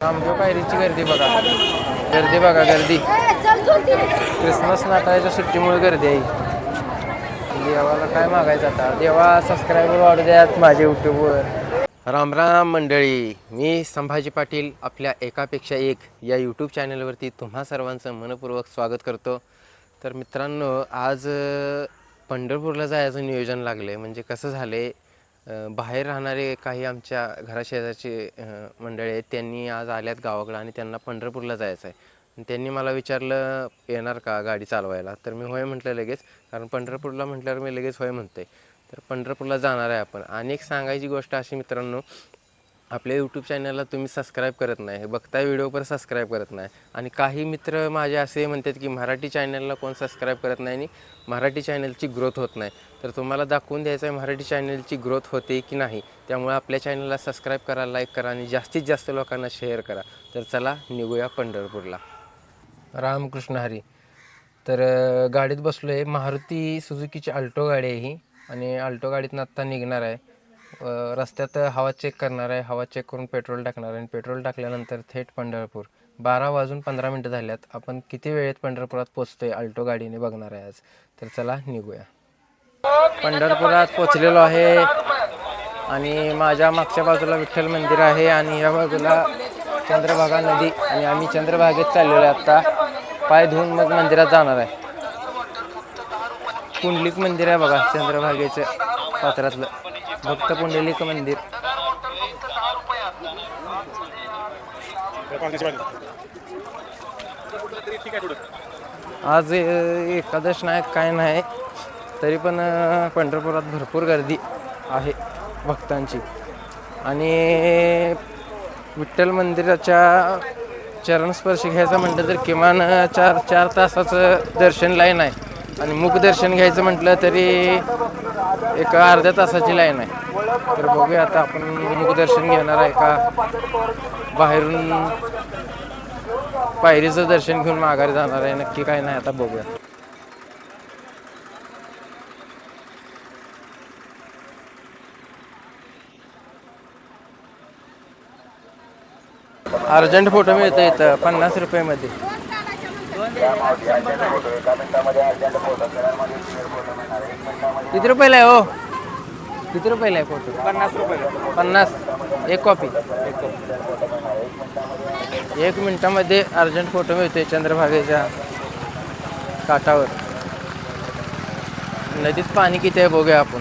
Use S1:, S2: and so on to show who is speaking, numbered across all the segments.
S1: रामदेव पायरीची गर्दी बघा. गर्दी बघा गर्दी. क्रिसमस नाताळाच्या सुट्टीमुळे गर्दी आहे. देवाला काय मागायचं आता? देवा सबस्क्राईबर वाढू द्यात माझ्या यूट्यूबवर राम राम मंडळी. मी संभाजी पाटील आपल्या एकापेक्षा एक या यूट्यूब चॅनलवरती तुम्हा सर्वांचं मनपूर्वक स्वागत करतो. तर मित्रांनो आज पंढरपूरला जायचं नियोजन लागलं आहे म्हणजे कसं झालं आहे बाहेर राहणारे काही आमच्या घराशेजारचे मंडळी आहेत त्यांनी आज आल्यात गावाकडं आणि त्यांना पंढरपूरला जायचं आहे. आणि त्यांनी मला विचारलं येणार का गाडी चालवायला? तर मी होय म्हटलं लगेच कारण पंढरपूरला म्हटल्यावर मी लगेच होय म्हणते तर पंढरपूरला जाणार आहे आपण. आणि एक सांगायची गोष्ट अशी मित्रांनो आपल्या यूट्यूब चॅनलला तुम्ही सबस्क्राईब करत नाही बघताय व्हिडिओ पर सबस्क्राईब करत नाही. आणि काही मित्र माझे असे म्हणतात की मराठी चॅनलला कोण सबस्क्राईब करत नाही आणि मराठी चॅनलची ग्रोथ होत नाही. तर तुम्हाला दाखवून द्यायचं आहे मराठी चॅनलची ग्रोथ होते की नाही. त्यामुळे आपल्या चॅनलला सबस्क्राईब करा लाईक करा आणि जास्तीत जास्त लोकांना शेअर करा. तर चला निघूया पंढरपूरला. रामकृष्ण हरी. तर गाडीत बसलो आहे मारुती सुझुकीची अल्टो गाडी आहे ही. आणि अल्टो गाडीतनं आत्ता निघणार आहे. रस्त्यात हवा चेक करणार आहे हवा चेक करून पेट्रोल टाकणार आहे. आणि पेट्रोल टाकल्यानंतर थेट पंढरपूर. बारा वाजून पंधरा मिनटं झाल्यात. आपण किती वेळेत पंढरपुरात पोचतोय अल्टो गाडीने बघणार आहे आज. तर चला निघूया. पंढरपुरात पोचलेलो आहे. आणि माझ्या मागच्या बाजूला विठ्ठल मंदिर आहे आणि या बाजूला चंद्रभागा नदी. आणि आम्ही चंद्रभागेत चाललेलो आहे आत्ता पाय धुवून मग मंदिरात जाणार आहे. कुंडलिक मंदिर आहे बघा चंद्रभागेचं पात्रातलं. भक्त पुंडलिक मंदिर. आज एकादश नाही काय नाही. तरी पण पंढरपुरात भरपूर गर्दी आहे भक्तांची. आणि विठ्ठल मंदिराच्या चरणस्पर्श घ्यायचं म्हटलं तर किमान चार चार तासाचं दर्शन लाईन आहे. आणि मुख दर्शन घ्यायचं म्हटलं तरी एक अर्ध्या तासाची लाईन आहे. तर बघूया आता आपण मुखदर्शन घेणार आहे का? बाहेरून पायरीचं दर्शन घेऊन माघारी जाणार आहे. नक्की काय नाही आता बघूया. अर्जंट फोटो मिळतो इथं पन्नास रुपयामध्ये. किती रुपयाला आहे हो? किती रुपयाला आहे फोटो?
S2: पन्नास रुपये
S1: पन्नास. एक कॉपी एक मिनिटामध्ये अर्जंट फोटो मिळतोय चंद्रभागेच्या काठावर. नदीत पाणी किती आहे बघूया आपण.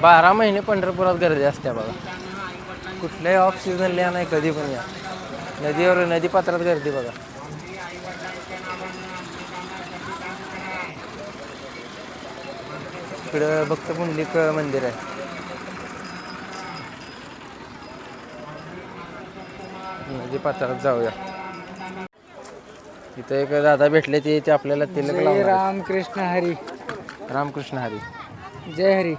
S1: बारा महिने पंढरपुरात गर्दी असते बघा. कुठल्याही ऑफ सीझनला नाही कधी पण या. नदीवर नदीपात्रात गर्दी बघा. इकडं भक्त पुंडलिक मंदिर आहे. नदी पात्रात जाऊया. इथं एक दादा भेटले ते ते आपल्याला तिलक
S2: जय
S1: लावणार
S2: राम कृष्ण हरी.
S1: रामकृष्ण हरी.
S2: जय हरी.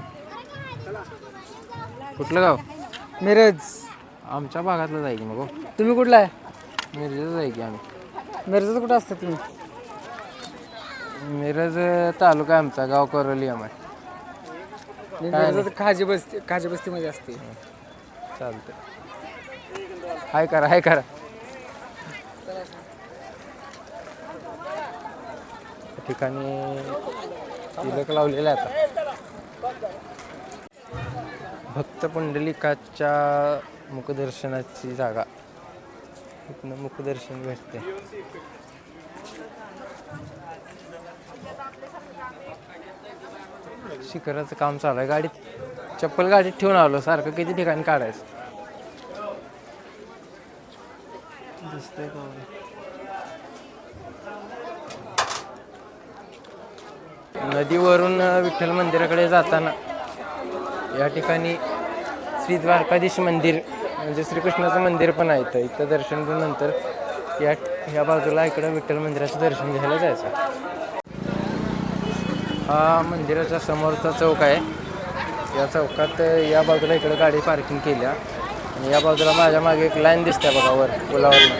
S1: कुठलं गाव?
S2: मिरज.
S1: आमच्या भागातलं जाईल मग हो.
S2: तुम्ही कुठला आहे?
S1: मिरजच जाईल की आम्ही.
S2: मिरजच कुठं असता तुम्ही?
S1: मिरज तालुका आहे आमचा गाव करोली आम्ही
S2: मी खाजी बस्ती खाजी बस्तीमध्ये असते.
S1: चालतं हाय करा हाय करा. त्या ठिकाणी तिलक लावलेलं आहे आता. भक्त पुंडलिकाच्या मुखदर्शनाची जागा. इथनं मुखदर्शन भेटते. शिखराचं काम चालू आहे. गाडीत चप्पल गाडीत ठेवून आलो. सारखं किती ठिकाणी काढायचं? दिसतंय का नदीवरून विठ्ठल मंदिराकडे जाताना या ठिकाणी श्री द्वारकाधीश मंदिर म्हणजे श्रीकृष्णाचं मंदिर पण आहे इथं. इथं दर्शन घेऊन नंतर या या बाजूला इकडं विठ्ठल मंदिराचं दर्शन घ्यायला जायचं. हा मंदिराच्या समोरचा चौक आहे. या चौकात या बाजूला इकडं गाडी पार्किंग केल्या. आणि या बाजूला माझ्या मागे एक लाईन दिसते बघा वर पुलावरनं.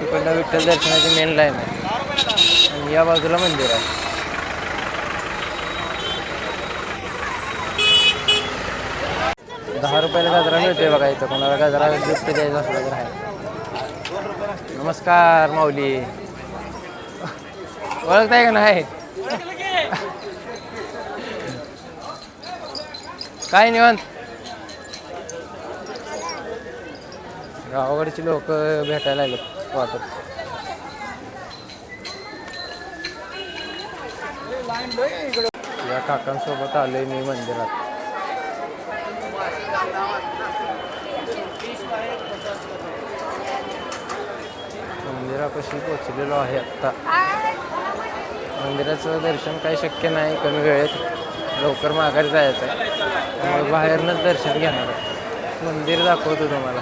S1: तिकडनं विठ्ठल दर्शनाची मेन लाईन आहे. आणि या बाजूला मंदिर आहे. दहा रुपयाला गजरा मिळतोय बघा इथं. कोणाला गाजरा गिफ्ट द्यायचा असलं तर आहे. नमस्कार माऊली. ओळखताय का नाही? काय निवांत? गावाकडची लोक भेटायला आले वाटत. या काकांसोबत आलोय मी मंदिरात. मंदिरापाशी पोचलेलो आहे आत्ता. मंदिराचं दर्शन काही शक्य नाही कमी वेळेत लवकर माघारी जायचं आहे त्यामुळे बाहेरनंच दर्शन घेणार मंदिर दाखवतो तुम्हाला.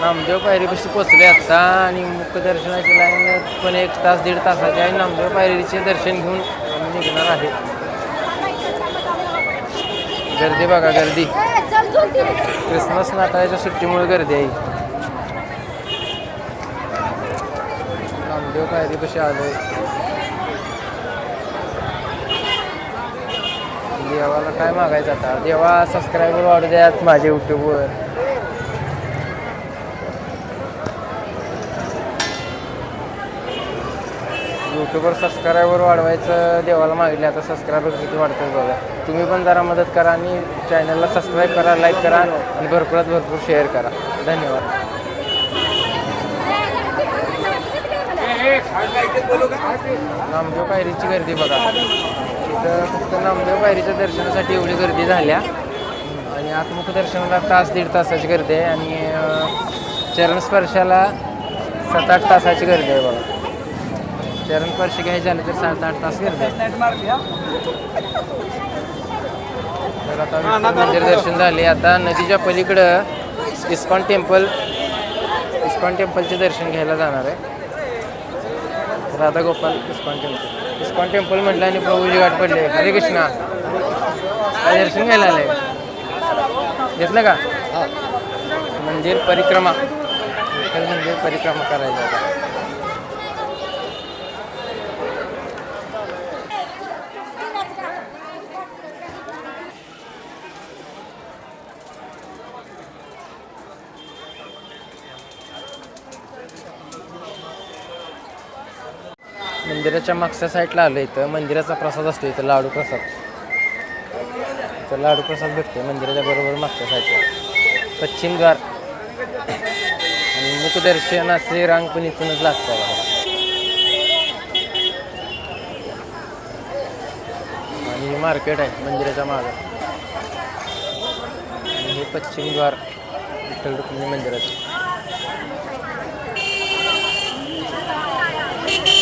S1: नामदेव पायरीपाशी पोचले आता आणि मुखदर्शनाची लाईन पण एक तास दीड तासाची आहे. नामदेव पायरीचे दर्शन घेऊन आम्ही निघणार आहे. गर्दी बघा गर्दी. क्रिसमस नाताळाच्या सुट्टीमुळे गर्दी आहे. नामदेव पायरीपाशी आलोय. देवाला काय मागायचं आता? देवा सबस्क्रायबर वाढू द्यात माझ्या यूट्यूबवर यूट्यूबवर सबस्क्रायबर वाढवायचं देवाला मागितलं आता सबस्क्रायबर किती वाढतात बघा. तुम्ही पण जरा मदत करा आणि चॅनलला सबस्क्राईब करा लाईक करा आणि भरपूरात भरपूर शेअर करा. धन्यवाद. नामदेव पायरीची गर्दी बघा. तिथं फक्त नामदेव पायरीच्या दर्शनासाठी एवढी गर्दी झाल्या. आणि आत्मुख दर्शनाला तास दीड तासाची गर्दी आहे आणि चरणस्पर्शाला सात आठ तासाची गर्दी आहे बघा. चरण स्पर्श घ्यायचे झाले तर सात आठ तास. तर आता मंदिर दर्शन झाले. आता नदीच्या पलीकडं इस्कॉन टेम्पल इस्कॉन टेम्पलचे दर्शन घ्यायला जाणार आहे. Radha Gopal ISKCON temple. ISKCON temple म्हटलं आणि प्रभूजी घाट पडले. हरे कृष्णा. दर्शन घ्यायला आलंय? घेतलं का? मंदिर परिक्रमा. विठ्ठल मंदिर परिक्रमा करायचं मंदिराच्या मागच्या साईडला आलं इथं. मंदिराचा प्रसाद असतो इथं लाडू प्रसाद. इथं लाडू प्रसाद भेटतो मंदिराच्या बरोबर मागच्या साईडला. पश्चिम द्वार. आणि मुखदर्शनाचे रांग पण इथूनच लागतं आणि हे मार्केट आहे मंदिराच्या मागं. आणि हे पश्चिम द्वार विठ्ठल रुक्मिणी मंदिराचं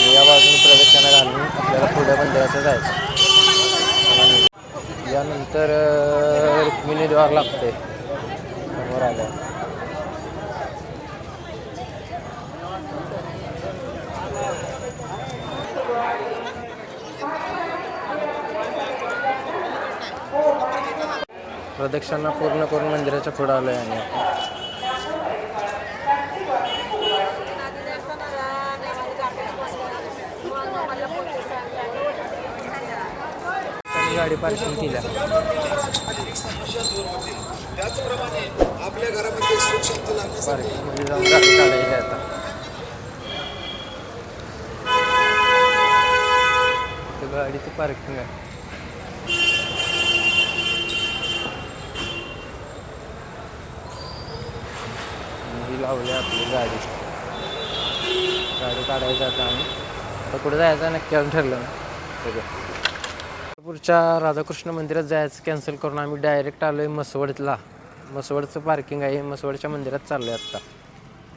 S1: या बाजूने प्रवेशाला घालून आपल्याला पुढे मंदिराचं जायचं. यानंतर रुक्मिणी द्वार लागते समोर आल्या प्रदक्षिणा पूर्ण करून मंदिराच्या पुढं आलोय आणि गाडी पार्किंग केल्या. पार्किंग जाऊन गाडी काढायची आता. गाडीचं पार्किंग आहे. ही लावली आपली गाडी. गाडी काढायची आता आम्ही कुठं जायचं नक्की अजून ठरलं ना कोल्हापूरच्या राधाकृष्ण मंदिरात जायचं कॅन्सल करून आम्ही डायरेक्ट आलो आहे मसवडला मसवडचं पार्किंग आहे. मसवडच्या मंदिरात चाललो आहे आत्ता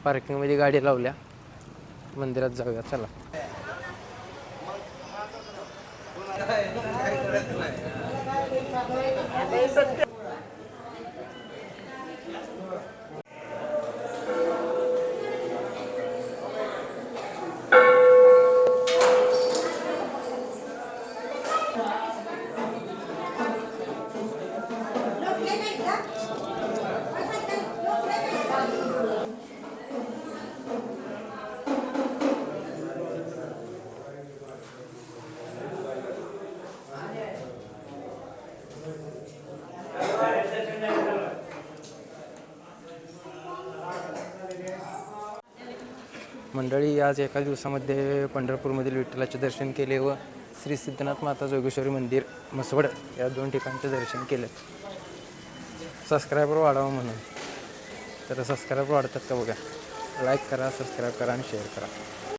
S1: पार्किंगमध्ये गाडी लावल्या. मंदिरात जाऊया. चला. मंडळी आज एका दिवसामध्ये पंढरपूरमधील विठ्ठलाचे दर्शन केले व श्री सिद्धनाथ माता जोगेश्वरी मंदिर मसवड या दोन ठिकाणचे दर्शन केले. सबस्क्रायबर वाढावं म्हणून. तर सबस्क्रायबर वाढतात का बघा. लाईक करा सबस्क्राईब करा आणि शेअर करा.